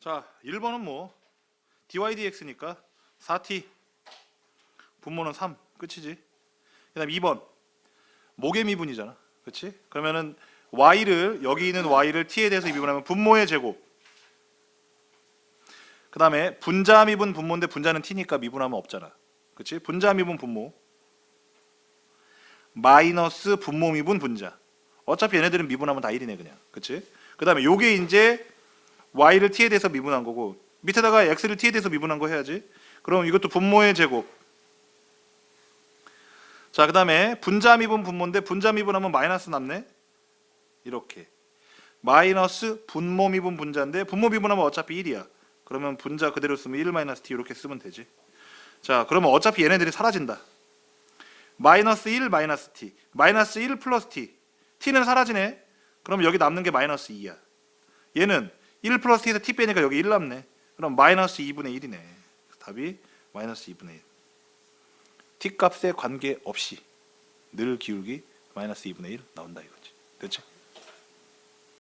자, 1번은 뭐 dy dx니까 4t 분모는 3 끝이지. 그다음 2번 목의 미분이잖아. 그렇지? 그러면은 y를 여기 있는 y를 t에 대해서 미분하면 분모의 제곱. 그다음에 분자 미분 분모인데 분자는 t니까 미분하면 없잖아. 그렇지? 분자 미분 분모. 마이너스 분모 미분 분자. 어차피 얘네들은 미분하면 다 1이네 그냥. 그렇지? 그다음에 요게 이제 y를 t에 대해서 미분한 거고 밑에다가 x를 t에 대해서 미분한 거 해야지. 그럼 이것도 분모의 제곱. 자, 그 다음에 분자 미분 분모인데 분자 미분하면 마이너스 남네. 이렇게. 마이너스 분모 미분 분자인데 분모 미분하면 어차피 1이야. 그러면 분자 그대로 쓰면 1 마이너스 t 이렇게 쓰면 되지. 자, 그러면 어차피 얘네들이 사라진다. 마이너스 1 마이너스 t. 마이너스 1 플러스 t. t는 사라지네. 그럼 여기 남는 게 마이너스 2야. 얘는 1 플러스 t에서 t 빼니까 여기 1 남네. 그럼 마이너스 2분의 1이네. 답이 마이너스 2분의 1. t 값에 관계없이 늘 기울기 마이너스 2분의 1 나온다 이거지. 됐지?